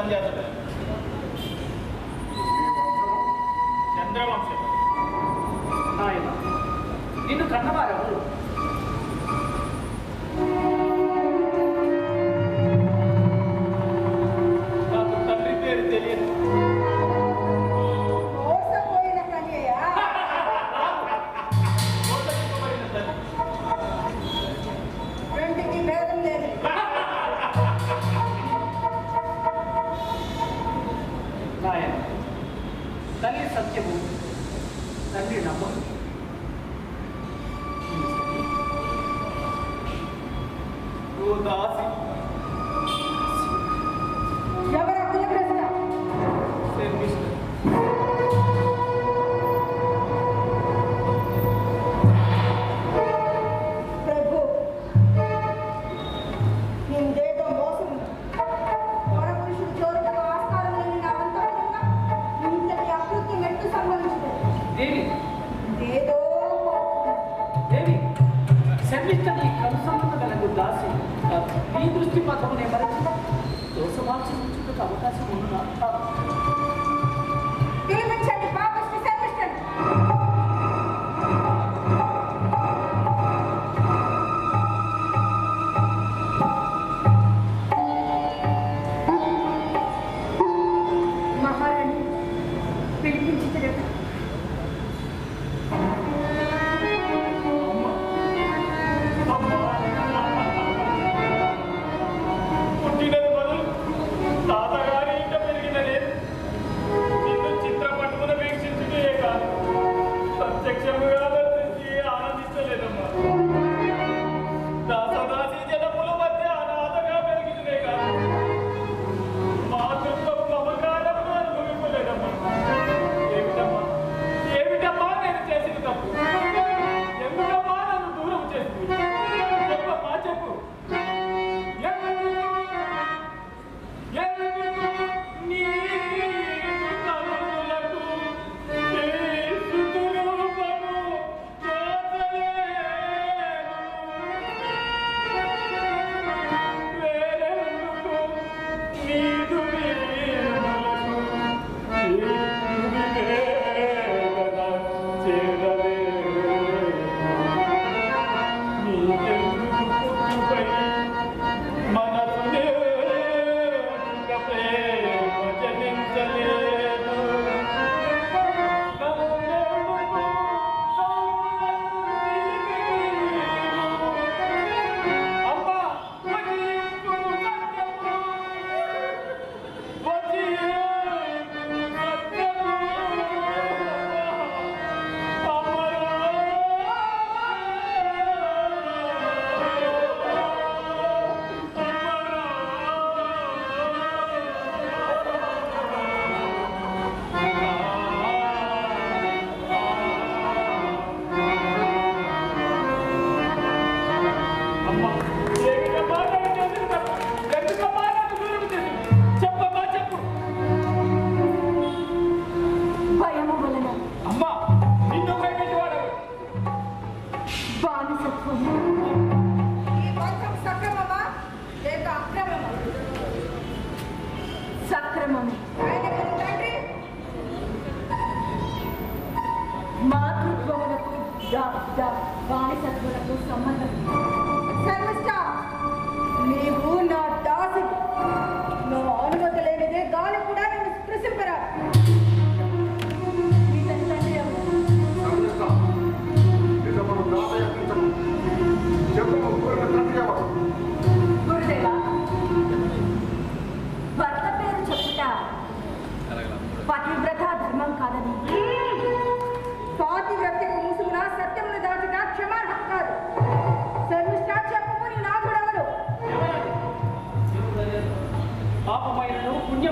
참여하셨습니다.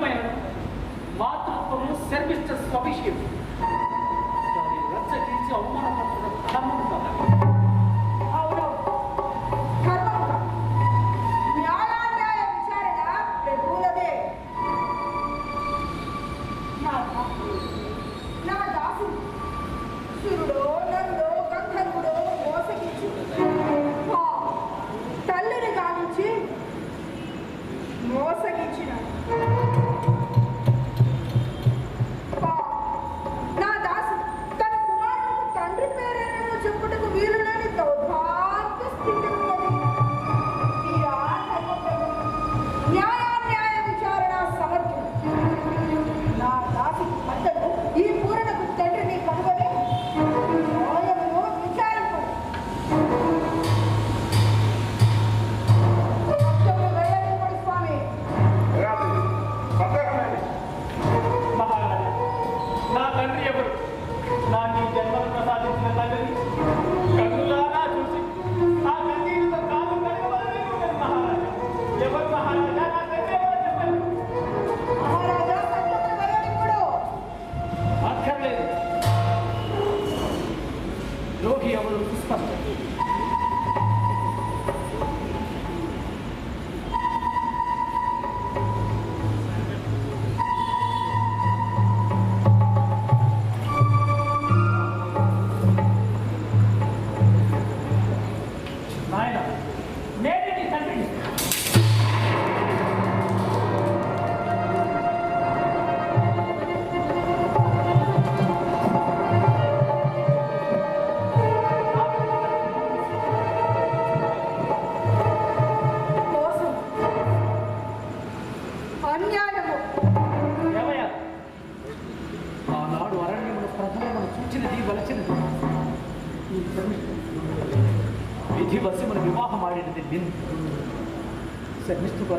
ಪೂಜ್ಯಮಯನ ಮಾತೃತ್ವವು ಸರ್ವಿಷ್ಟ ಸ್ವಭಿಷೇವು ರಕ್ತ ಕೀರ್ತಿ ಅವಮಾನ ಪಡಿಸಿದ ಪ್ರಧಾನಮಂತ್ರಿ ಮೋಸ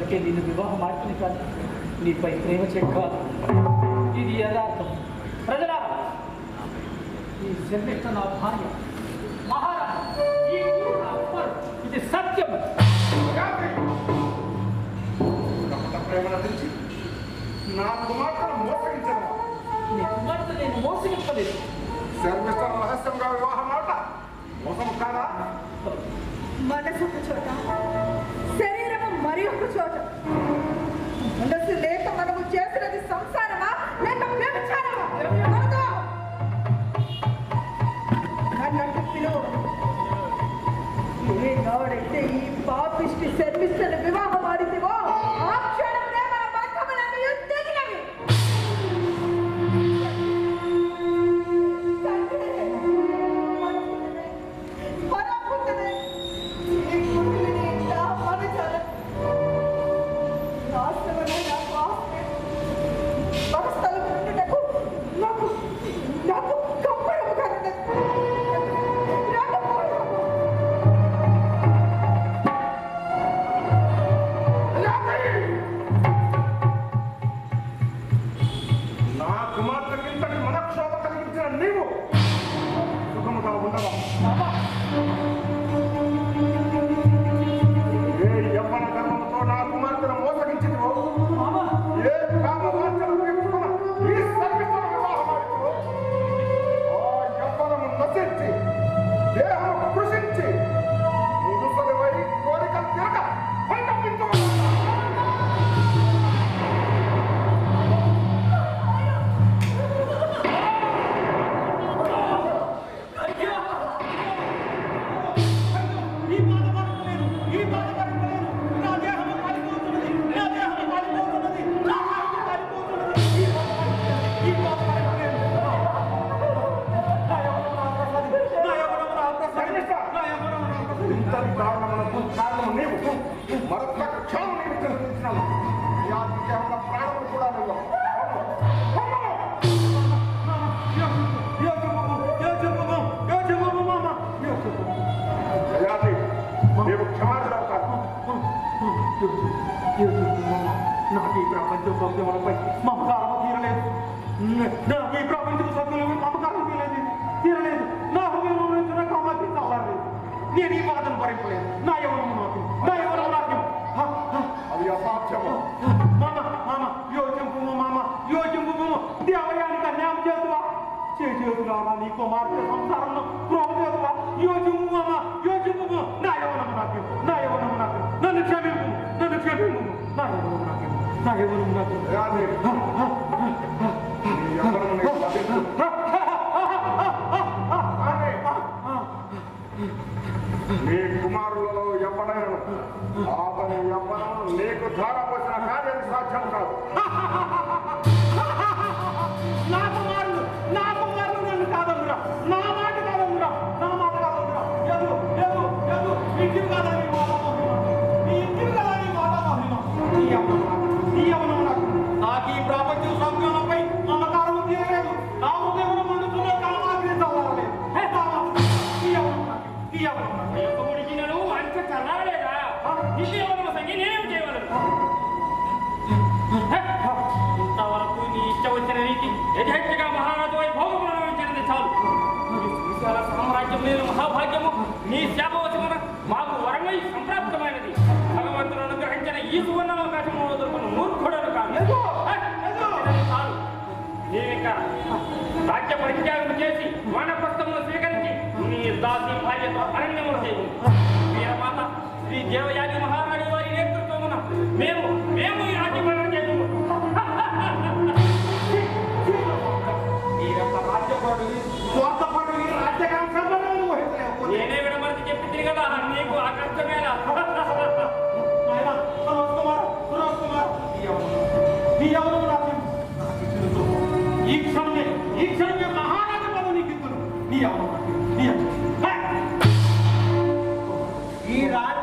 ఓకే నేను వివాహం ఆటలు కాదు. నీపై ప్రేమ చెక్క ఇది యథార్థం. ప్రజల ఈ జన్మిష్ట నా భార్య ఇది సత్యం. ప్రేమ నటించి నా కుమార్తెను మోసగించను. నీ కుమార్తె నేను మోసగించలేదు. శర్మిష్ట రహస్యంగా వివాహం ఆట. మోసం కాదా? మనసు చోట. మరి ఒక చోట. ఉండస్సు లేక మనం నాకు ఈ ప్రపంచ సత్యములపై మమకారం తీరలేదు నాకు ఈ ప్రపంచ సత్యములపై మమకారం తీరలేదు తీరలేదు నా హృదయంలో నా కామాకి నేను ఈ బాధను భరింపలేదు నా ఎవరు నాకు నా ఎవరు నాకు అది అసాధ్యము మామ మామ యోచింపు మామ యోచింపు దేవయానికి అన్యాయం చేతువా చేతులారా నీ కుమార్తె సంసారంలో క్రోమ చేతువా యోచింపు మామ యోచింపు నా ఎవరు నాకు నా ఎవరు నాకు. నన్ను క్షమింపు నన్ను క్షమింపు. నా ఎవరు నా ఎవరు మీ కుమారులలో ఎవడైనా అతని ఎవరు నీకు ధార పోసిన కార్యం సాధ్యం కాదు భాగ్యము నీ శాపవశమున మాకు వరమై సంప్రాప్తమైనది. భగవంతుడు అనుగ్రహించిన ఈ సువర్ణ అవకాశము వదులుకున్న మూర్ఖుడను కాదు. కాదు నీవింకా రాజ్య పరిత్యాగం చేసి వానప్రస్థమును స్వీకరించి నీ దాసి భార్యతో అరణ్యము చేయము వీరమాత శ్రీ దేవయాని మహారాణి వారి నేతృత్వమున మేము మేము ఈ రాజ్యం కదా నీకు అకర్తమేలా ఈ క్షణమే ఈ క్షణమే మహారాజ పదవు నీకు నీ అవును నీ ఈ రాజు